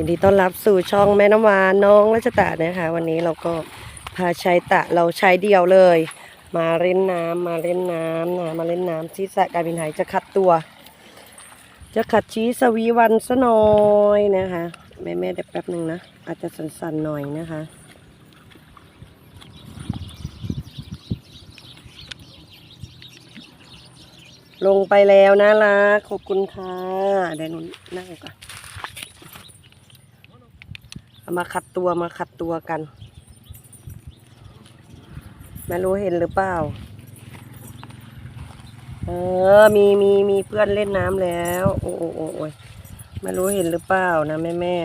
ยินดีต้อนรับสู่ช่องแม่น้ำวานน้องรัชตะนะคะ วันนี้เราก็พาชายตะเราใช้เดียวเลย มาเล่นน้ำมาเล่นน้ำนะมาเล่นน้ำที่สระการบินไทยจะขัดตัว จะขัดชี้สวีวันซะหน่อยนะคะแม่แม่เดี๋ยวแป๊บหนึ่งนะอาจจะสั่นๆหน่อยนะคะลงไปแล้วนะรักขอบคุณค่ะเดี๋ยวนูนั่งก่อน มาขัดตัวมาขัดตัวกัน ไม่รู้เห็นหรือเปล่า เออ มีมีมีเพื่อนเล่นน้ำแล้ว โอ้โอ้โอ้โอ้ยไม่รู้เห็นหรือเปล่านะแม่แม่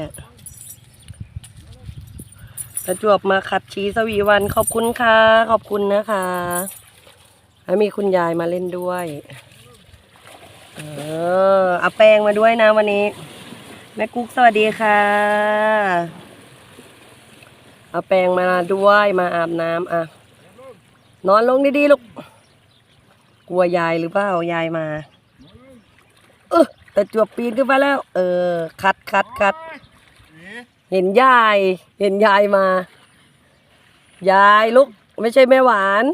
ประจวบมาขัดชีสวีวันขอบคุณค่ะ ขอบคุณนะคะแล้วมีคุณยายมาเล่นด้วย เออเอาแป้งมาด้วยนะวันนี้ แม่กุ๊กสวัสดีค่ะ เอาแป้งมาด้วยมาอาบน้ำอะ นอนลงดีๆลูก กลัวยายหรือเปล่ายายมา เออแต่จวบปีนขึ้นมาแล้ว เออ คัดคัดคัดเห็นยาย เห็นยายมา ยายลูก ไม่ใช่แม่หวาน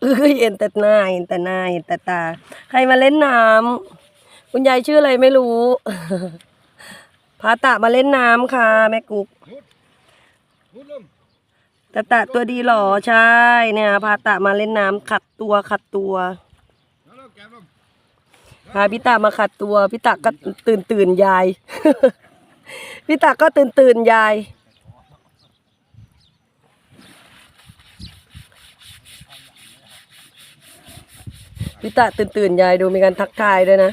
เอ้ยเห็นแต่หน้าเห็นแต่หน้าเห็นแต่ตา ใครมาเล่นน้ำคุณยายชื่ออะไรไม่รู้ พาตะมาเล่นน้ำค่ะ แม่กุ๊กมุดลงตะตะตัวดีหรอใช่เนี่ยพาตะมาเล่นน้ำขัดตัวขัดตัวแล้วเราแกะลงพาพี่ตามาขัดตัวพี่ตาก็ตื่นตื่นยาย พี่ตาก็ตื่นตื่นยาย พี่ตาตื่นตื่นยายดูมีการทักทายด้วยนะ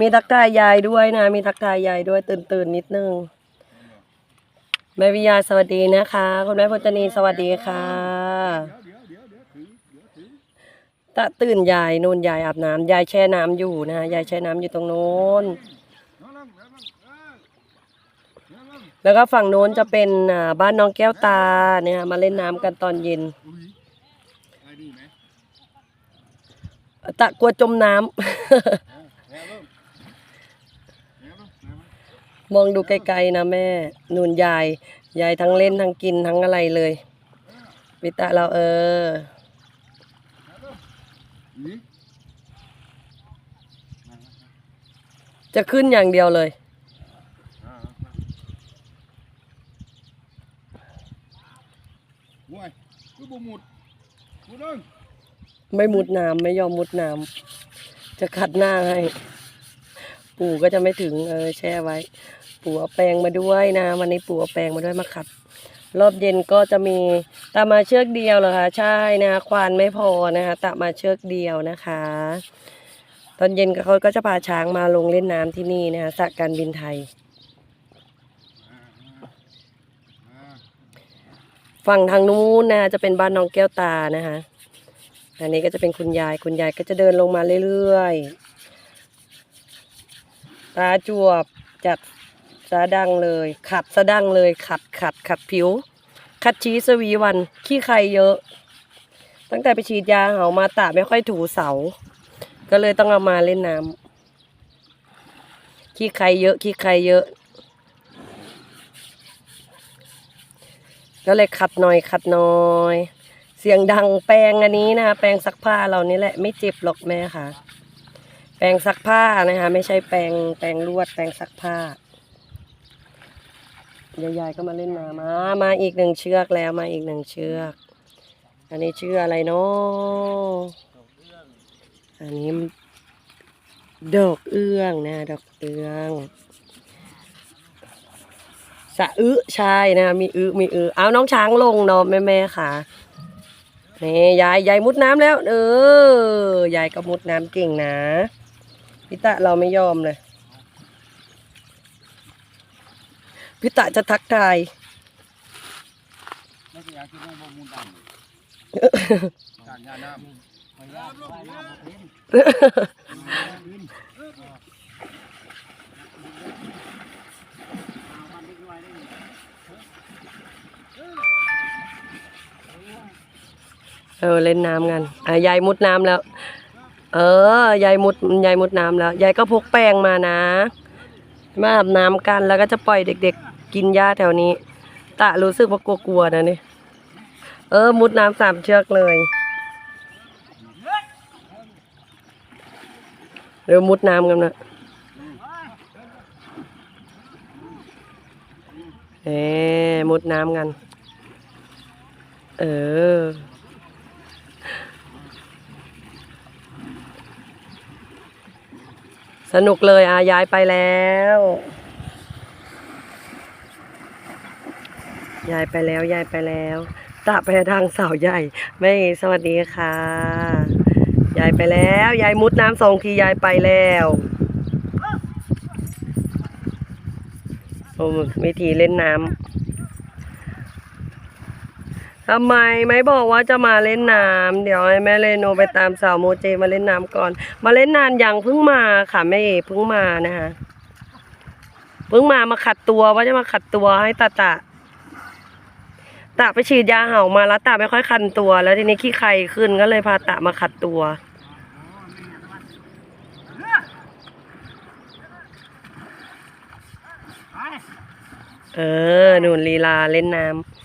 มีทักทายยายด้วยนะ มีทักทายยายด้วยตื่นตื่นนิดนึงแม่วิยาสวัสดีนะคะคุณแม่พจนีสวัสดีค่ะตะตื่นยายนูนยายอาบน้ำยายแช่น้ำอยู่นะยายแช่น้ำอยู่ตรงโน้น แล้วก็ฝั่งโน้นจะเป็นอ่าบ้านน้องแก้วตาเนี่ยมาเล่นน้ำกันตอนเย็นตะกลัวจมน้ำ เออแล้วลงแล้วลงแล้วลง มองดูไกลๆนะแม่นู่นยาย ยายทั้งเล่นทั้งกินทั้งอะไรเลยวิตะเราเอออุ้ยจะขึ้นอย่างเดียวเลยอ่าโว้ยคือบ่หมุดมุดลงไม่มุดน้ำไม่ยอมมุดน้ำจะขัดหน้าให้ ปู่ก็จะไม่ถึงเออแช่ไว้ ปู่เอาแปรงมาด้วยนะ วันนี้ปู่เอาแปรงมาด้วยมาขัด รอบเย็นก็จะมีตามาเชือกเดียวเหรอคะใช่นะคะควานไม่พอนะคะตามาเชือกเดียวนะคะ ตอนเย็นเขาก็จะพาช้างมาลงเล่นน้ำที่นี่นะคะสระการบินไทย ฝั่งทางนู้นนะจะเป็นบ้านน้องแก้วตานะคะอันนี้ก็จะเป็นคุณยายคุณยายก็จะเดินลงมาเรื่อยๆ ตาจวบจัดสะดังเลย ขัดสะดังเลยขัดขัดขัดผิวขัดชีสวีวันขี้ใครเยอะ ตั้งแต่ไปฉีดยาเหามาตาไม่ค่อยถูเสา ก็เลยต้องเอามาเล่นน้ำขี้ใครเยอะขี้ใครเยอะ ก็เลยขัดหน่อยขัดหน่อย เสียงดังแปรงอันนี้นะคะแปรงซักผ้าเรานี่แหละไม่เจ็บหรอกแม่ค่ะ แปรงซักผ้านะคะ ไม่ใช่แปรงแปรงลวดแปรงซักผ้ายายๆก็มาเล่นน้ำมามาอีกหนึ่งเชือกแล้วมาอีกหนึ่งเชือก อันนี้ชื่ออะไรเนาะอันนี้ดอกเอื้องนะ ดอกเอื้องสะอึใช่นะ มีอึมีอึเอาน้องช้างลงเนาะแม่แม่ค่ะนี่ยายยายมุดน้ำแล้ว เออยายก็มุดน้ำเก่งนะ พิตะเราไม่ยอมเลย พิตะจะทักทายแล้วก็อยากกินบ่มุดดำการยาน้ำเออเล่นน้ำกันอะยายมุดน้ำแล้ว เออยายมุดยายมุดน้ำแล้วยายก็พกแป้งมานะมาอาบน้ำกันแล้วก็จะปล่อยเด็ก ๆ กินหญ้าแถวนี้ ตะรู้สึกว่ากลัวๆนะนี่เออ มุดน้ำสามเชือกเลยเดี๋ยวมุดน้ำกันนะเอ๊มุดน้ำกัน เออ สนุกเลยอายายไปแล้ว ยายไปแล้ว ยายไปแล้วตะไปทางเสาใหญ่ ไม่สวัสดีค่ะ ยายไปแล้ว ยายมุดน้ำสองทียายไปแล้วโอ้วิธีเล่นน้ำ ทำไมไม่บอกว่าจะมาเล่นน้ำเดี๋ยวให้แม่เลโนไปตามสาวโมเจมาเล่นน้ำก่อน มาเล่นนานยังเพิ่งมาค่ะแม่เอเพิ่งมานะคะเพิ่งมามาขัดตัวว่าจะมาขัดตัวให้ตาตะตะไปฉีดยาเห่ามาแล้วตะไม่ค่อยคันตัว แล้วทีนี้ขี้ไข้ขึ้นก็เลยพาตะมาขัดตัวเออหนุนลีลาเล่นน้ำ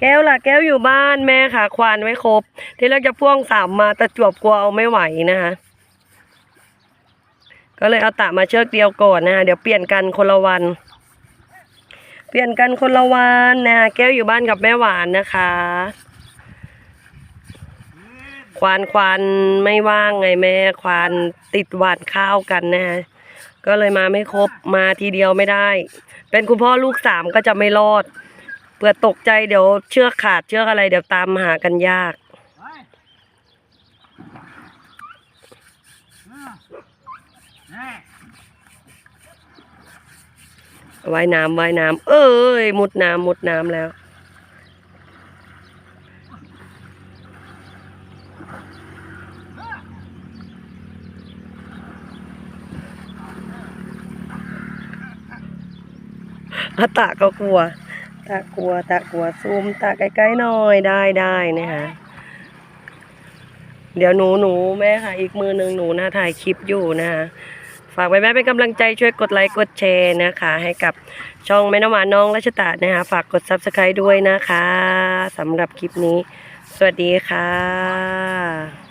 แก้วล่ะแก้วอยู่บ้านแม่ค่ะ ควานไว้ครบ ที่แรกจะพ่วงสามมาแต่จวบกลัวเอาไม่ไหวนะคะก็เลยเอาตะมาเชือกเดียวก่อนนะคะเดี๋ยวเปลี่ยนกันคนละวัน เปลี่ยนกันคนละวันนะคะแก้วอยู่บ้านกับแม่หวานนะคะ ควานควานไม่ว่างไงแม่ ควานติดหวานข้าวกันนะคะก็เลยมาไม่ครบมาทีเดียวไม่ได้ เป็นคุณพ่อลูกสามก็จะไม่รอด เผื่อตกใจเดี๋ยวเชือกขาดเชือกอะไรเดี๋ยวตามหากันยาก ว่ายน้ำว่ายน้ำเอ้ย มุดน้ำมุดน้ำแล้ว อาตะก็กลัว ตะกลัวตะกลัวซูมตะใกล้ๆหน่อยได้ได้นะคะเดี๋ยวหนูหนูแม่ค่ะ อีกมือหนึ่งหนูนะถ่ายคลิปอยู่นะคะฝากไว้แม่เป็นกำลังใจช่วยกดไลค์กดแชร์นะคะ ให้กับช่องแม่น้ำหวานน้องรัชตานะคะฝากกด subscribe ด้วยนะคะสำหรับคลิปนี้ สวัสดีค่ะ